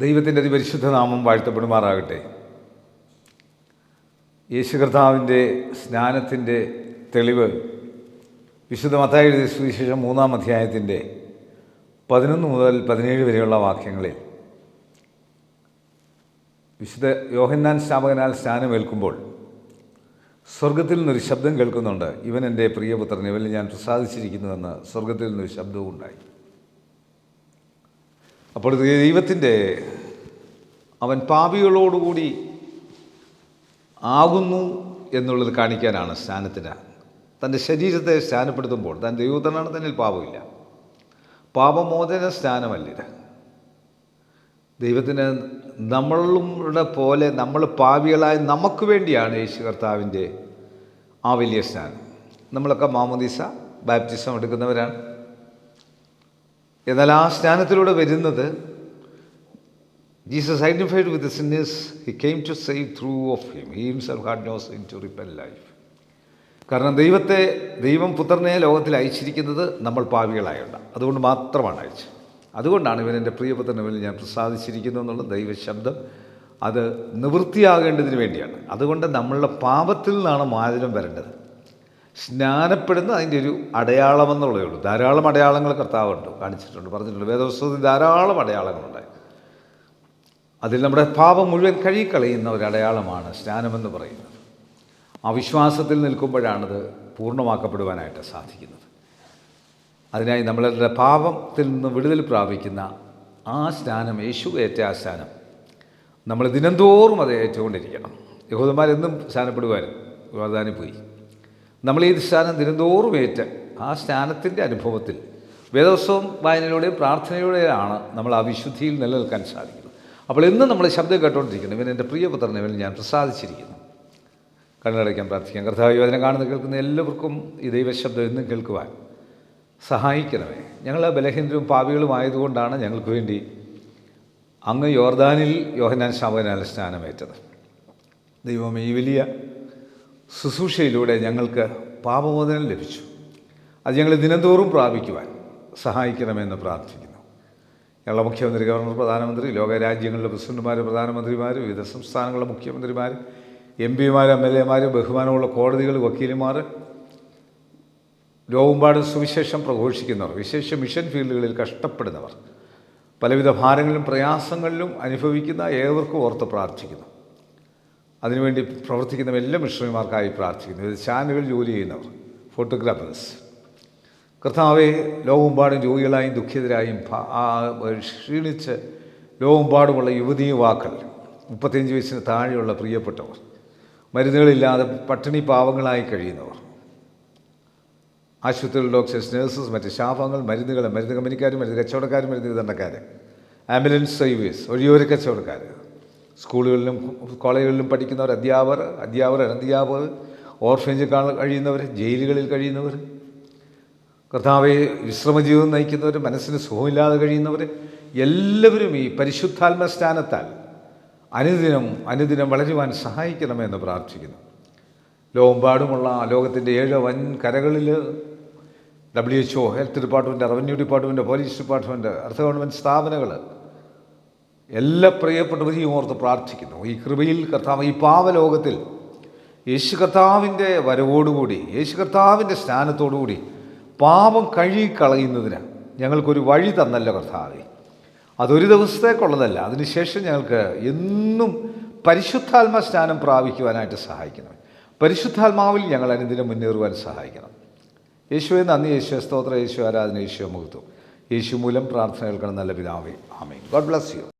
ദൈവത്തിന്റെ അതിപരിശുദ്ധ നാമം വാഴ്ത്തപ്പെടുമാറാകട്ടെ. യേശു കർത്താവിന്റെ സ്നാനത്തിന്റെ തെളിവ് വിശുദ്ധ മത്തായി സുവിശേഷം മൂന്നാം അധ്യായത്തിന്റെ പതിനൊന്ന് മുതൽ പതിനേഴ് വരെയുള്ള വാക്യങ്ങളിൽ വിശുദ്ധ യോഹന്നാൻ സ്നാപകനാൽ സ്നാനമേൽക്കുമ്പോൾ സ്വർഗത്തിൽ നിന്നൊരു ശബ്ദം കേൾക്കുന്നുണ്ട്. ഇവൻ എന്റെ പ്രിയപുത്രൻ ഇവനിൽ ഞാൻ പ്രസാദിച്ചിരിക്കുന്നുവെന്ന് സ്വർഗത്തിൽ നിന്നൊരു ശബ്ദവും ഉണ്ടായി അപ്പോൾ ദൈവത്തിന്റെ അവൻ പാപികളോടുകൂടി ആകുന്നു എന്നുള്ളത് കാണിക്കാനാണ് സ്നാനത്തിന് തന്റെ ശരീരത്തെ സ്നാനപ്പെടുത്തുമ്പോൾ താൻ ദൈവത്തിനാണ് തന്നിൽ പാപമില്ല. പാപമോചന സ്നാനമല്ലിത്. ദൈവത്തിന് നമ്മളുടെ പോലെ നമ്മൾ പാപികളായ നമുക്ക് വേണ്ടിയാണ് യേശു കർത്താവിന്റെ ആ വലിയ സ്നാനം. നമ്മളൊക്കെ മാമോദീസ ബാപ്റ്റിസം എടുക്കുന്നവരാണ്. എന്നാൽ ആ സ്നാനത്തിലൂടെ വരുന്നത് Jesus identified with sinners. He came to save through of him he himself had no in to ripen life കാരണം ദൈവത്തെ ദൈവം പുത്രനെ ലോകത്തിൽ അയച്ചിരിക്കുന്നത് നമ്മൾ പാവികളായുണ്ട് അതുകൊണ്ട് മാത്രമാണ് അയച്ചത്. അതുകൊണ്ടാണ് ഇവൻ എന്റെ പ്രിയപുത്രനെ മേലിൽ ഞാൻ പ്രസാദിച്ചിരിക്കുന്നു എന്നുള്ള ദൈവശബ്ദം അത് നിവൃത്തിയാകേണ്ടതിന് വേണ്ടിയാണ്. അതുകൊണ്ട് നമ്മളുടെ പാപത്തിൽ നിന്നാണ് മാതിരം വരേണ്ടത്. സ്നാനപ്പെടുന്ന അതിന്റെ ഒരു അടയാളമെന്നുള്ളതേ ഉള്ളൂ. ധാരാളം അടയാളങ്ങൾ കർത്താവുണ്ട് കാണിച്ചിട്ടുണ്ട് പറഞ്ഞിട്ടുണ്ട്. വേദപുസ്തകത്തിൽ ധാരാളം അടയാളങ്ങളുണ്ട് അതിൽ നമ്മുടെ പാപം മുഴുവൻ കഴുകിക്കളയുന്ന ഒരു അടയാളമാണ് സ്നാനമെന്ന് പറയുന്നത്. ആ വിശ്വാസത്തിൽ നിൽക്കുമ്പോഴാണത് പൂർണമാക്കപ്പെടുവാനായിട്ട് സാധിക്കുന്നത്. അതിനായി നമ്മളുടെ പാപത്തിൽ നിന്ന് വിടുതൽ പ്രാപിക്കുന്ന ആ സ്നാനം യേശു ഏറ്റ ആ സ്നാനം നമ്മൾ ദിനംതോറും അത് ഏറ്റുകൊണ്ടിരിക്കണം യഹൂദന്മാരെന്നും സ്നാനപ്പെടുവാനും യോർദാനിൽ പോയി. നമ്മൾ ഈ സ്ഥാനം ദിനംതോറും ഏറ്റ് ആ സ്നാനത്തിന്റെ അനുഭവത്തിൽ വേദോത്സവം വായനയിലൂടെയും പ്രാർത്ഥനയിലൂടെയാണ് നമ്മൾ ആ വിശുദ്ധിയിൽ നിലനിൽക്കാൻ സാധിക്കുന്നത്. അപ്പോൾ ഇന്ന് നമ്മൾ ശബ്ദം കേട്ടുകൊണ്ടിരിക്കുന്നു. ഇവൻ എന്റെ പ്രിയപുത്രനെ ഇവൻ ഞാൻ പ്രസാദിച്ചിരിക്കുന്നു. കണ്ണടയ്ക്കാൻ പ്രാർത്ഥിക്കാം. കർത്താവ് യോജന കാണുന്ന കേൾക്കുന്ന എല്ലാവർക്കും ഈ ദൈവശബ്ദം എന്നും കേൾക്കുവാൻ സഹായിക്കണമേ. ഞങ്ങൾ ബലഹീനരും പാപികളും ആയതുകൊണ്ടാണ് ഞങ്ങൾക്ക് വേണ്ടി അങ്ങ് യോർദാനിൽ യോഹനാൻ ശാപനാൽ സ്നാനമേറ്റത്. ദൈവം ഈ വലിയ ശുശ്രൂഷയിലൂടെ ഞങ്ങൾക്ക് പാപമോചനം ലഭിച്ചു. അത് ഞങ്ങൾ ദിനംതോറും പ്രാപിക്കുവാൻ സഹായിക്കണമെന്ന് പ്രാർത്ഥിക്കുന്നു. ഞങ്ങളുടെ മുഖ്യമന്ത്രി ഗവർണർ പ്രധാനമന്ത്രി ലോകരാജ്യങ്ങളിലെ പ്രസിഡന്റുമാർ പ്രധാനമന്ത്രിമാർ വിവിധ സംസ്ഥാനങ്ങളിലെ മുഖ്യമന്ത്രിമാർ എം പിമാർ എം എൽ എമാർ ബഹുമാനമുള്ള കോടതികൾ വക്കീലുമാർ ലോകമ്പാടും സുവിശേഷം പ്രഘോഷിക്കുന്നവർ വിശേഷ മിഷൻ ഫീൽഡുകളിൽ കഷ്ടപ്പെടുന്നവർ പലവിധ ഭാരങ്ങളിലും പ്രയാസങ്ങളിലും അനുഭവിക്കുന്ന ഏവർക്കും ഓർത്ത് പ്രാർത്ഥിക്കുന്നു. അതിനുവേണ്ടി പ്രവർത്തിക്കുന്ന എല്ലാ മിഷണറിമാർക്കായി പ്രാർത്ഥിക്കുന്നു. ഇത് ചാനലുകൾ ജോലി ചെയ്യുന്നവർ ഫോട്ടോഗ്രാഫേഴ്സ് കർത്താവെ ലോകമെമ്പാടും രോഗികളായും ദുഃഖിതരായും ക്ഷീണിച്ച് ലോകമെമ്പാടുമുള്ള യുവതി യുവാക്കൾ മുപ്പത്തിയഞ്ച് വയസ്സിന് താഴെയുള്ള പ്രിയപ്പെട്ടവർ മരുന്നുകളില്ലാതെ പട്ടിണി പാവങ്ങളായി കഴിയുന്നവർ ആശുപത്രികൾ ഡോക്ടേഴ്സ് നഴ്സസ് മറ്റ് ശാപങ്ങൾ മരുന്നുകൾ മരുന്ന് കമ്പനിക്കാർ മരുന്ന് കച്ചവടക്കാർ മരുന്ന് വിതരണക്കാർ ആംബുലൻസ് സർവീസ് ഒഴിയോര കച്ചവടക്കാർ സ്കൂളുകളിലും കോളേജുകളിലും പഠിക്കുന്നവർ അധ്യാപകർ അധ്യാപകർ അനധ്യാപകർ ഓർഫനേജിൽ കഴിയുന്നവർ ജയിലുകളിൽ കഴിയുന്നവർ കർത്താവെ വിശ്രമജീവിതം നയിക്കുന്നവർ മനസ്സിന് സുഖമില്ലാതെ കഴിയുന്നവർ എല്ലാവരും ഈ പരിശുദ്ധാത്മ സ്ഥാനത്താൽ അനുദിനം അനുദിനം വളരുവാൻ സഹായിക്കണമെന്ന് പ്രാർത്ഥിക്കുന്നു. ലോകമ്പാടുമുള്ള ലോകത്തിന്റെ ഏഴ് വൻ കരകളിൽ W H O health department revenue department police department അർദ്ധ ഗവൺമെന്റ് സ്ഥാപനങ്ങൾ എല്ലാ പ്രിയപ്പെട്ടവരെയും ഓർത്ത് പ്രാർത്ഥിക്കുന്നു. ഈ കൃപയിൽ കർത്താവ് ഈ പാവലോകത്തിൽ യേശു കർത്താവിന്റെ വരവോടുകൂടി യേശു കർത്താവിന്റെ സ്നാനത്തോടുകൂടി പാപം കഴുകിക്കളയുന്നതിന് ഞങ്ങൾക്കൊരു വഴി തന്നല്ലോ കർത്താവെ. അതൊരു ദിവസത്തേക്കുള്ളതല്ല. അതിനുശേഷം ഞങ്ങൾക്ക് എന്നും പരിശുദ്ധാത്മ സ്നാനം പ്രാപിക്കുവാനായിട്ട് സഹായിക്കണം. പരിശുദ്ധാത്മാവിൽ ഞങ്ങൾ അനുദിനം മുന്നേറുവാൻ സഹായിക്കണം. യേശുവെ നന്ദി യേശു സ്തോത്ര യേശു ആരാധന യേശു മുഹത്വം. യേശു മൂലം പ്രാർത്ഥന കേൾക്കണം നല്ല പിതാവേ. ആമേ ഗോഡ് ബ്ലസ് യു.